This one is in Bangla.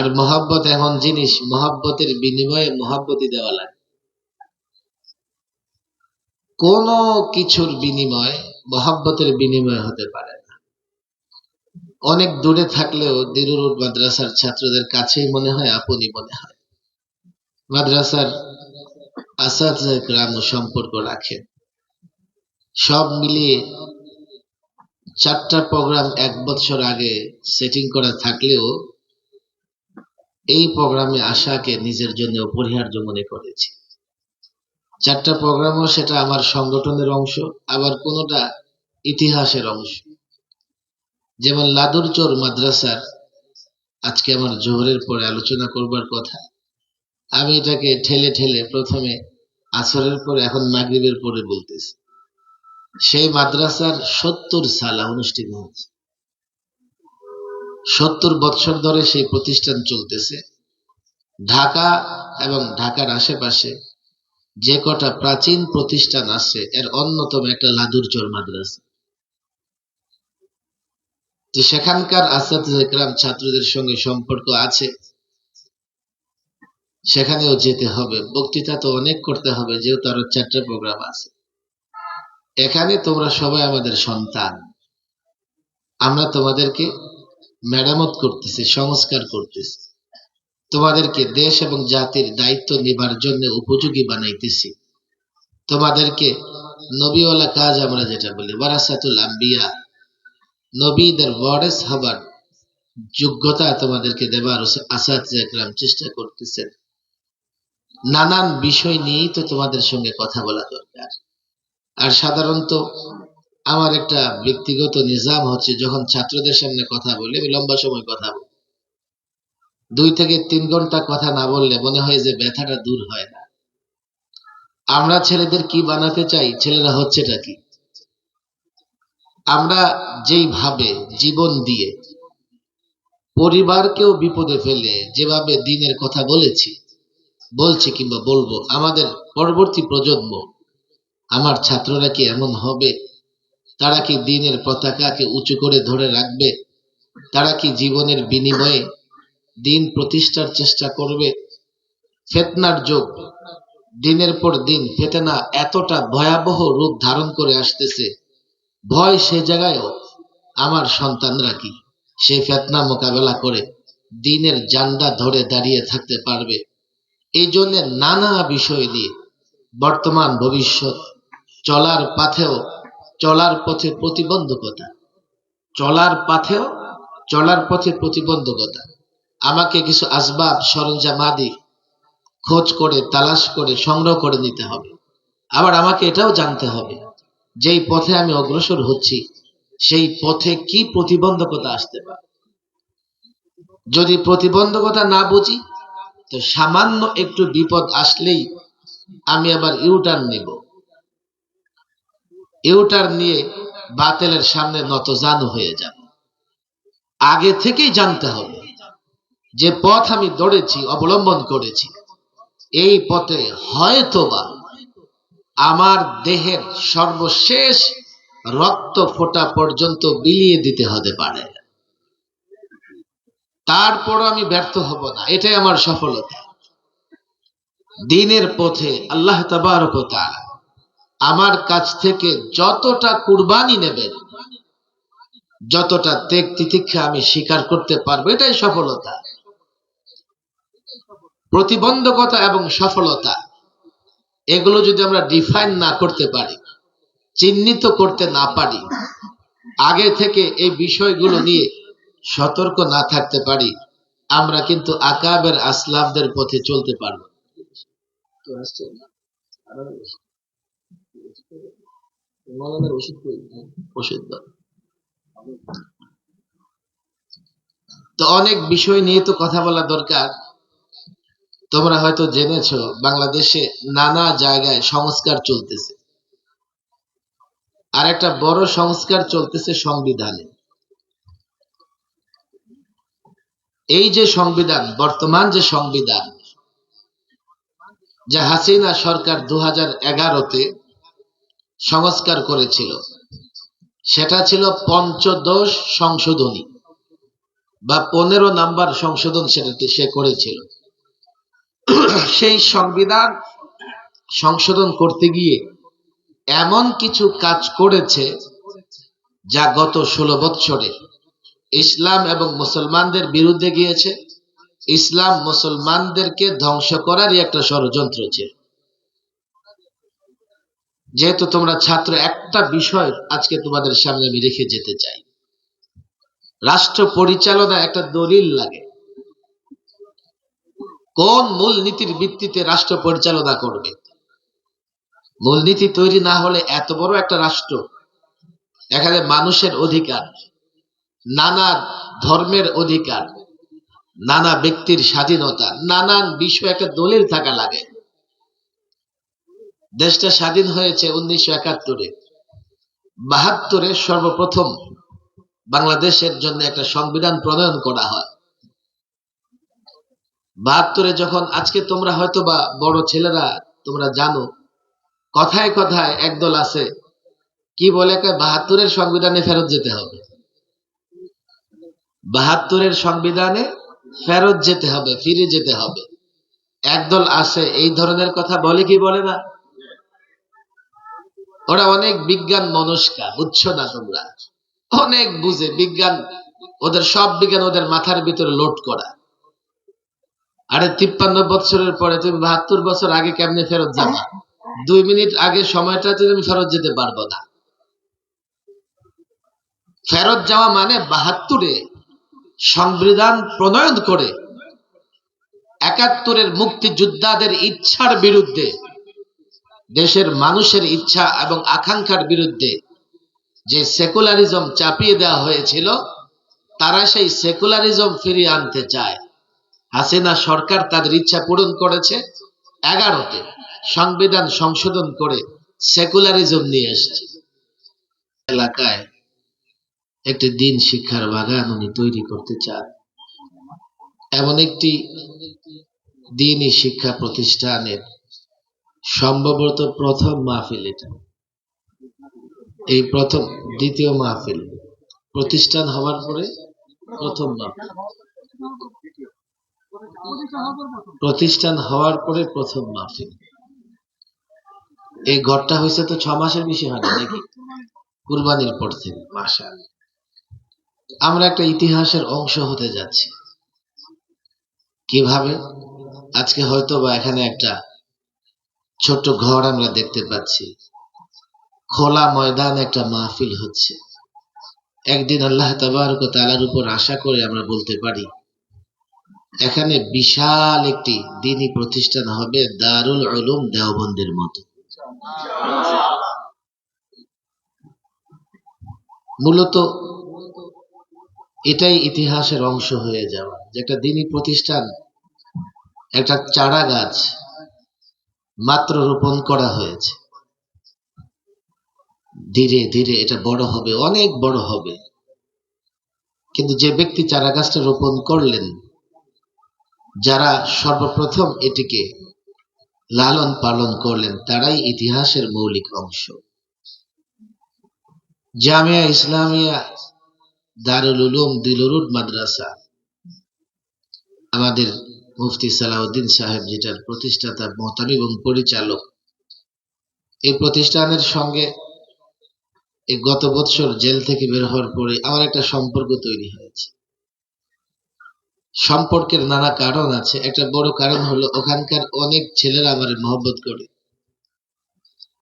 আর মহাব্বত এমন জিনিস, মহাব্বতের বিনিময়ে মহাব্বতই দেওয়া লাগে। কোন কিছুর বিনিময় মহাব্বতের বিনিময় হতে পারে না। অনেক দূরে থাকলেও দিরুর মাদ্রাসার ছাত্রদের কাছেই মনে হয়, আপনি মনে হয়। মাদ্রাসার আসাদ গ্রাম সম্পর্ক রাখেন। সব মিলিয়ে চারটা প্রোগ্রাম এক বছর আগে সেটিং করা থাকলেও এই প্রোগ্রামে আসাকে নিজের জন্য অপরিহার্য মনে করেছি। চারটা প্রোগ্রামও সেটা আমার সংগঠনের অংশ, আবার কোনোটা ইতিহাসের অংশ। যেমন লাদুরচোর মাদ্রাসার, আজকে আমার জোহরের পরে আলোচনা করবার কথা। আমি এটাকে ঠেলে ঠেলে প্রথমে আসরের পরে, এখন মাগরিবের পরে বলতেছি। সেই মাদ্রাসার সত্তর সালা অনুষ্ঠিত হচ্ছে সত্তর বৎসর ধরে সেই প্রতিষ্ঠান চলতেছে। ঢাকা এবং ঢাকার আশেপাশে যে কটা প্রাচীন প্রতিষ্ঠান আছে, এর অন্যতম একটা লাদুরচর মাদ্রাসা। তো সেখানকার আসাদ একরাম ছাত্রদের সঙ্গে সম্পর্ক আছে। সেখানেও যেতে হবে। বক্তৃতা তো অনেক করতে হবে, যেহেতু আরও চারটা প্রোগ্রাম আছে। এখানে তোমরা সবাই আমাদের সন্তান। আমরা তোমাদেরকে মেরামত করতেছি, সংস্কার করতেছি। তোমাদেরকে দেশ এবং জাতির দায়িত্ব নিবার জন্য উপযোগী বানাইতেছি। তোমাদেরকে নবীওয়ালা কাজ আমরা যেটা বলি, ওয়ারাসাতুল আম্বিয়া। নবীদের ওয়ারেস হবার যোগ্যতা তোমাদেরকে দেবার আসাদ একরাম চেষ্টা করতেছেন। নানান বিষয় নিয়েই তো তোমাদের সঙ্গে কথা বলা দরকার। আর সাধারণত আমার একটা ব্যক্তিগত নিজাম হচ্ছে যখন ছাত্রদের সামনে কথা বলি, আমি লম্বা সময় কথা বলি। দুই থেকে তিন ঘণ্টা কথা না বললে মনে হয় যে ব্যথাটা দূর হয় না। আমরা ছেলেদের কি বানাতে চাই? ছেলেরা হচ্ছেটা কি? আমরা যেইভাবে জীবন দিয়ে পরিবারকেও বিপদে ফেলে যেভাবে দিনের কথা বলেছি, বলছি কিংবা বলব, আমাদের পরবর্তী প্রজন্ম, আমার ছাত্ররা কি এমন হবে? তারা কি দিনের পতাকাকে উঁচু করে ধরে রাখবে? তারা কি জীবনের বিনিময়ে দিন প্রতিষ্ঠার চেষ্টা করবে? ফেতনার যোগ। দিনের পর দিন ফেতনা এতটা ভয়াবহ রূপ ধারণ করে আসতেছে। ভয় সে জায়গায়ও। আমার সন্তানরা কি সেই ফেতনা মোকাবেলা করে দিনের জান্ডা ধরে দাঁড়িয়ে থাকতে পারবে? এই জন্য নানা বিষয় নিয়ে বর্তমান ভবিষ্যৎ চলার পাথেও চলার পথে প্রতিবন্ধকতা। চলার পাথেও চলার পথে প্রতিবন্ধকতা। আমাকে কিছু আসবাব সরঞ্জামাদি খোঁজ করে, তালাশ করে, সংগ্রহ করে নিতে হবে। আবার আমাকে এটাও জানতে হবে, যেই পথে আমি অগ্রসর হচ্ছি, সেই পথে কি প্রতিবন্ধকতা আসতে পারে? যদি প্রতিবন্ধকতা না বুঝি, তো সামান্য একটু বিপদ আসলেই আমি আবার ইউটার্ন নেব। ইউটার নিয়ে বাতেলের সামনে নতজানু হয়ে যাব আগে থেকেই জানতে হবে যে পথ আমি দৌড়েছি, অবলম্বন করেছি। এই পথে হয়তোবা আমার দেহের সর্বশেষ রক্ত ফোটা পর্যন্ত বিলিয়ে দিতে হতে পারে। তারপর আমি ব্যর্থ হব না, এটাই আমার সফলতা। দিনের পথে আল্লাহ তাবারক আমার কাছ থেকে যতটা কুরবানি নেবেন, যতটা ত্যাগ তিতিক্ষা আমি স্বীকার করতে পারব, এটাই সফলতা। প্রতিবন্ধকতা এবং সফলতা, এগুলো যদি আমরা ডিফাইন না করতে পারি, চিহ্নিত করতে না পারি, আগে থেকে এই বিষয়গুলো নিয়ে সতর্ক না থাকতে পারি, আমরা কিন্তু আকাবের আসলাফদের পথে চলতে পারব। ওষুধ তো অনেক বিষয় নিয়ে তো কথা বলা দরকার। তোমরা হয়তো জেনেছ, বাংলাদেশে নানা জায়গায় সংস্কার চলতেছে। আর একটা বড় সংস্কার চলতেছে সংবিধানে। এই যে সংবিধান, বর্তমান যে সংবিধান, যা হাসিনা সরকার দু হাজার এগারোতে সংস্কার করেছিল। সেটা ছিল পঞ্চদশ সংশোধনী বা পনেরো নাম্বার সংশোধন সেটাতে সে করেছিল। সেই সংবিধান সংশোধন করতে গিয়ে এমন কিছু কাজ করেছে যা গত ষোলো বৎসরে ইসলাম এবং মুসলমানদের বিরুদ্ধে গিয়েছে। ইসলাম মুসলমানদেরকে ধ্বংস করারই একটা ষড়যন্ত্র ছিল। যেহেতু তোমরা ছাত্র, একটা বিষয় আজকে তোমাদের সামনে আমি রেখে যেতে চাই। রাষ্ট্র পরিচালনা একটা দলিল লাগে। কোন মূল নীতির ভিত্তিতে রাষ্ট্র পরিচালনা করবে? মূলনীতি তৈরি না হলে এত বড় একটা রাষ্ট্র, এখানে মানুষের অধিকার, নানা ধর্মের অধিকার, নানা ব্যক্তির স্বাধীনতা, নানান বিষয় একটা দলিল থাকা লাগে। দেশটা স্বাধীন হয়েছে উনিশশো একাত্তরে। বাহাত্তরে সর্বপ্রথম বাংলাদেশের জন্য একটা সংবিধান প্রণয়ন করা হয়। বাহাত্তরে যখন, আজকে তোমরা হয়তো বা বড় ছেলেরা, তোমরা জানো, কথায় কথায় একদল আছে, কি বলে বাহাত্তরের সংবিধানে ফেরত যেতে হবে। বাহাত্তরের সংবিধানে ফেরত যেতে হবে, ফিরে যেতে হবে। একদল আছে, এই ধরনের কথা বলে কি বলে না? ওরা অনেক বিজ্ঞান মনস্কা, বুঝছ না তোমরা? অনেক বুঝে, বিজ্ঞান, ওদের সব বিজ্ঞান ওদের মাথার ভিতরে লোড করা। আরে তিপ্পান্ন বছরের পরে তুমি বাহাত্তর বছর আগে কেমনে ফেরত যাবা? দুই মিনিট আগে সময়টা তুমি ফেরত যেতে পারব না। ফেরত যাওয়া মানে বাহাত্তরে সংবিধান প্রণয়ন করে একাত্তরের মুক্তিযোদ্ধাদের ইচ্ছার বিরুদ্ধে দেশের মানুষের ইচ্ছা এবং আকাঙ্ক্ষার বিরুদ্ধে যে সেকুলারিজম চাপিয়ে দেওয়া হয়েছিল, তারা সেই সেকুলারিজম ফিরিয়ে আনতে চায়। হাসিনা সরকার তাদের ইচ্ছা পূরণ করেছে। এগারোতে সংবিধান সংশোধন করে সেকুলারিজম নিয়ে এসছে। এলাকায় একটি দিন শিক্ষার বাগান উনি তৈরি করতে চান। এমন একটি দিনই শিক্ষা প্রতিষ্ঠানের সম্ভবত প্রথম মাহফিল এটা। এই প্রথম, দ্বিতীয় মাহফিল। প্রতিষ্ঠান হওয়ার পরে প্রথম প্রতিষ্ঠান হওয়ার পরে প্রথম মাহফিল। এই ঘরটা হয়েছে তো ছ মাসের বেশি হয় না, নাকি? কুরবানির পর থেকে মাসা আমরা একটা ইতিহাসের অংশ হতে যাচ্ছি। কীভাবে? আজকে হয়তো বা এখানে একটা ছোট্ট ঘর আমরা দেখতে পাচ্ছি। খোলা ময়দান একটা মাহফিল হচ্ছে। একদিন আল্লাহ তাবারক তালার উপর আশা করে আমরা বলতে পারি, এখানে বিশাল একটি দিনই প্রতিষ্ঠান হবে দারুল উলুম দেওবন্দের মতো। মূলত এটাই ইতিহাসের অংশ হয়ে যাওয়া যে একটা দিনী প্রতিষ্ঠান, একটা চারা গাছ মাত্র রোপণ করা হয়েছে। ধীরে ধীরে এটা বড় হবে, অনেক বড় হবে। কিন্তু যে ব্যক্তি চারা গাছটা রোপণ করলেন, যারা সর্বপ্রথম এটিকে লালন পালন করলেন, তারাই ইতিহাসের মৌলিক অংশ। জামিয়া ইসলামিয়া দারুল উলুম দিলুরুদ মাদ্রাসা, আমাদের মুফতি সালাউদ্দিন সাহেব, যেটার প্রতিষ্ঠাতা মহতামি এবং পরিচালক। এই প্রতিষ্ঠানের সঙ্গে এই গত বৎসর জেল থেকে বের হওয়ার পরে আমার একটা সম্পর্ক তৈরি হয়েছে। সম্পর্কের নানা কারণ আছে। একটা বড় কারণ হলো, ওখানকার অনেক ছেলেরা আমার মহব্বত করে।